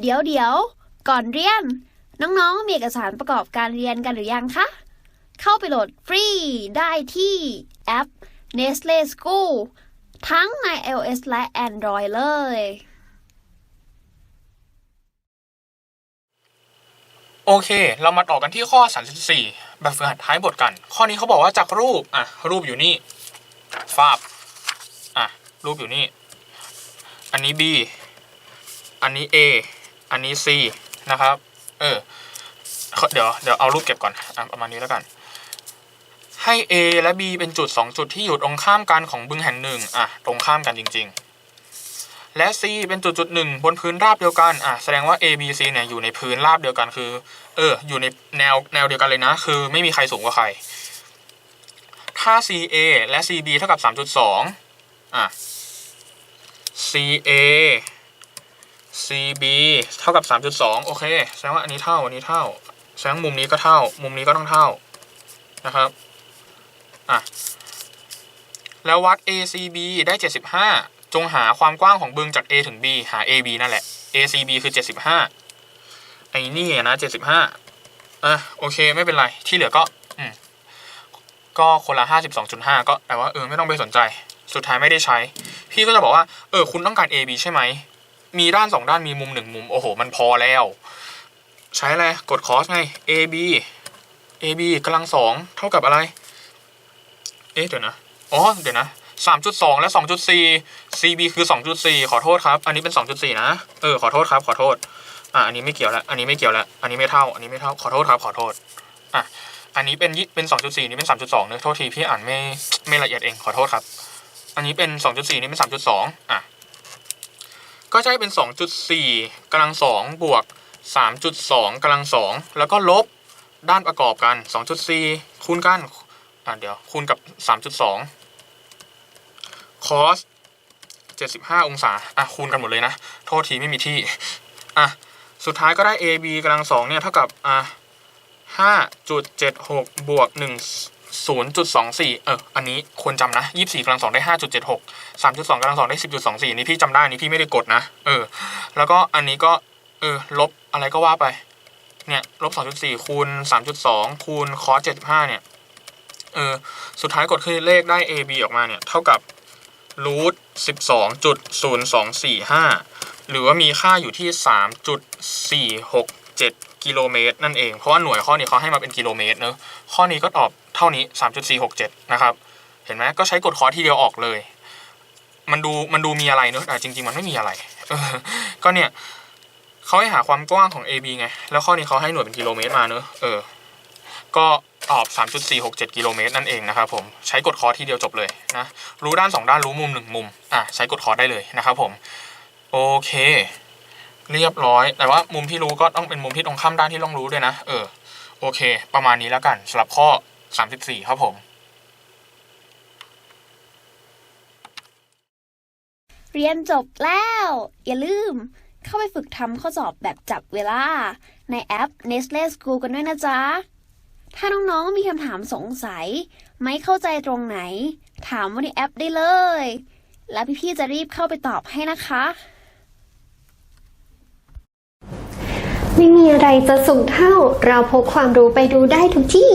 เดี๋ยวเดี๋ยว ก่อนเรียน น้องๆ มีเอกสารประกอบการเรียนกันหรือยังคะ เข้าไปโหลดฟรีได้ที่แอป Nestle School ทั้งใน iOS และ Android เลย โอเค เรามาต่อกันที่ข้อ 34 แบบฝึกหัดท้ายบทกัน ข้อนี้เขาบอกว่าจากรูป อะ รูปอยู่นี่ฟาบอะ รูปอยู่นี่ อันนี้ B อันนี้ A อันนี้ C นะครับ เออ เดี๋ยว เดี๋ยวเอารูปเก็บก่อนอประมาณนี้แล้วกัน ให้ A และ B เป็นจุด 2 จุดที่อยู่ตรงข้ามกันของบึงแห่งหนึ่ง อะ ตรงข้ามกันจริง ๆ และ C เป็นจุดจุดหนึ่งบนพื้นราบเดียวกัน อะ แสดงว่า A B C เนี่ยอยู่ในพื้นราบเดียวกัน คือ เออ อยู่ในแนวแนวเดียวกันเลยนะ คือไม่มีใครสูงกว่าใคร ถ้า C A และ C B เท่ากับ 3.2 อะ C A C B เท่ากับ 3.2 โอเค แสดงว่าอันนี้เท่า อันนี้เท่า แสดงมุมนี้ก็เท่า มุมนี้ก็ต้องเท่า นะครับ อะ แล้ววัด A C B ได้ 75 จงหาความกว้างของบึงจาก A ถึง B หา A B นั่นแหละ A C B คือ 75 ไอ้นี่นะ 75อะโอเค ไม่เป็นไร ที่เหลือก็ อืม ก็คนละ 52.5 ก็แต่ว่าเออไม่ต้องไปสนใจ สุดท้ายไม่ได้ใช้ พี่ก็จะบอกว่า เออ คุณต้องการ A B ใช่ไหม มีด้านสองด้านมีมุมหนึ่งมุม โอ้โห มันพอแล้ว ใช้อะไร กดคอสไง A B A B กำลังสองเท่ากับอะไร เอ๊ะเดี๋ยวนะ อ๋อ เดี๋ยวนะสามจุดสองและสองจุดสี่ CB คือสองจุดสี่ขอโทษครับ อันนี้เป็นสองจุดสี่นะ เออ ขอโทษครับ ขอโทษ อะ อันนี้ไม่เกี่ยวแล้ว อันนี้ไม่เกี่ยวแล้ว อันนี้ไม่เท่า อันนี้ไม่เท่า ขอโทษครับ ขอโทษ อะ อันนี้เป็นยี่เป็นสองจุดสี่นี่เป็นสามจุดสองเนอะโทษทีพี่อ่านไม่ไม่ละเอียดเอง ขอโทษครับ อันนี้เป็นสองจุดสี่นี่เป็นสามจุดสองอะ ก็จะให้เป็นสองจุดสี่กำลังสองบวกสามจุดสองกำลังสองแล้วก็ลบด้านประกอบกันสองจุดสี่คูณกันอะเดี๋ยวคูณกับสามจุดสองศาอะคูณกันหมดเลยนะ โทษทีไม่มีที่อะสุดท้ายก็ได้ a b กำลังสองเนี่ย เท่ากับอะห้าจุดเจ็ดหกบวกห นึ่งศูนย์จุดสองสี่เออ อันนี้ควรจำนะยี่สี่กำลังสองได้ห้าจุดเจ็ดหกำลังสองได้สิบจุดสองสี่นี่พี่จำได้ นี่พี่ไม่ได้กดนะ เออ แล้วก็อันนี้ก็ เออ ลบอะไรก็ว่าไป เนี่ย ลบสองจุดสี่คูณสามจุดสองคูณคอสเจ็ดสิบห้าเนี่ย เออ สุดท้ายกดคือเลขได้ AB ออกมาเนี่ย เท่ากับรูทสิบสองจุดศูนย์สองสี่ห้าหรือว่ามีค่าอยู่ที่สามจุดสี่ห กิโลเมตรนั่นเอง เพราะว่าหน่วยข้อนี้เขาให้มาเป็นกิโลเมตรเนอะข้อนี้ก็ตอบเท่านี้สามจุดสี่หกเจ็ดนะครับ เห็นไหมก็ใช้กดคอทีเดียวออกเลย มันดูมันดูมีอะไรเนอะแต่จริง ๆ มันไม่มีอะไร ก็เนี่ยเขาให้หาความกว้างของ AB ไง แล้วข้อนี้เขาให้หน่วยเป็นกิโลเมตรมาเนอะเออ ก็ตอบ 3.467 กิโลเมตรนั่นเองนะครับผม ใช้กดคอร์ทีเดียวจบเลยนะ รู้ด้าน 2 ด้านรู้มุม 1 มุม อะ ใช้กดคอร์ได้เลยนะครับผม โอเค เรียบร้อย แต่ว่ามุมที่รู้ก็ต้องเป็นมุมที่ตรงข้ามด้านที่ต้องรู้ด้วยนะ เออ โอเค ประมาณนี้แล้วกันสำหรับข้อ 34 ครับผม เรียนจบแล้ว อย่าลืม เข้าไปฝึกทำข้อสอบแบบจับเวลา ในแอป Nestle School กันด้วยนะจ๊ะ ถ้าน้องๆมีคำถามสงสัย ไม่เข้าใจตรงไหน ถามว่าในแอปได้เลย แล้วพี่ๆจะรีบเข้าไปตอบให้นะคะ ไม่มีอะไรจะสูงเท่า เราพกความรู้ไปดูได้ทุกที่